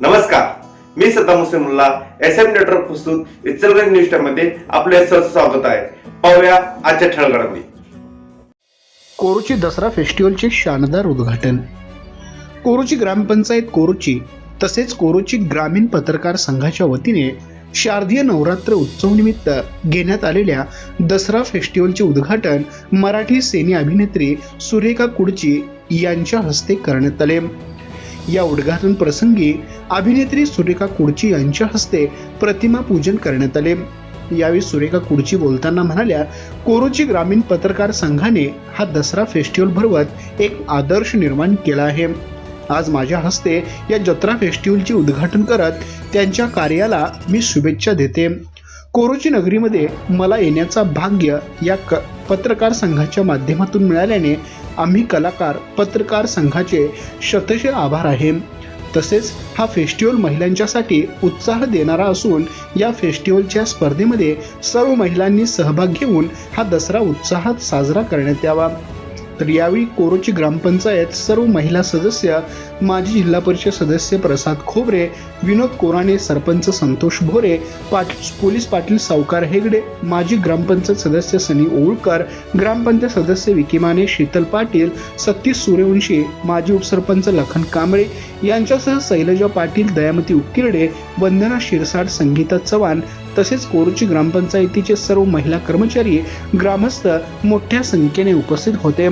नमस्कार. मी Saddam Hussain S M network प्रस्तुत Ichalganj news टाइममध्ये आपले सहर्ष स्वागत आहे. पाहूया आजच्या ठळगडामध्ये घडामोडी दसरा फेस्टिवलचे शानदार उद्घाटन. कोरोची ग्रामपंचायत कोरोची तसेच कोरोची ग्रामीण पत्रकार संघाच्या वतीने शारदीय नवरात्र उत्सव निमित्त घेण्यात आलेल्या दसरा फेस्टिवलचे उद्घाटन मराठी सेनी अभिनेत्री सुरेखा कुडची यांच्या हस्ते करण्यात आले. या उद्घाटन प्रसंगी अभिनेत्री सुरेखा कुडची यांच्या हस्ते प्रतिमा पूजन करण्यात आले. यावेळी सुरेखा कुडची बोलताना म्हणाल्या कोरोची ग्रामीण पत्रकार संघाने हा दसरा फेस्टिवल भरवत एक आदर्श निर्माण केला आहे. आज माझ्या हस्ते या जत्रा फेस्टिवलचे उद्घाटन करत त्यांच्या कार्याला मी शुभेच्छा देते. कोरोची नगरीमध्ये मला येण्याचा भाग्य या क पत्रकार संघाच्या माध्यमातून मिळाल्याने आम्ही कलाकार पत्रकार संघाचे शतशे आभार आहे. तसेच हा फेस्टिवल महिलांच्यासाठी उत्साह देणारा असून या फेस्टिवलच्या स्पर्धेमध्ये सर्व महिलांनी सहभाग घेऊन हा दसरा उत्साहात साजरा करण्यात यावा. तर यावेळी कोरोची ग्रामपंचायत सर्व महिला सदस्य माजी जिल्हा परिषद सदस्य प्रसाद खोबरे विनोद कोराणे सरपंच संतोष भोरे पाटील पोलीस पाटील सावकार हेगडे माजी ग्रामपंचायत सदस्य सनी ओळकर ग्रामपंचायत सदस्य विकिमाने शीतल पाटील सतीश सूर्यवंशी माजी उपसरपंच लखन कांबळे यांच्यासह शैलजा पाटील दयामती उकिरडे वंदना शिरसाट संगीता चव्हाण तसेच कोरुची ग्रामपंचायतीचे सर्व महिला कर्मचारी ग्रामस्थ मोठ्या संख्येने उपस्थित होते.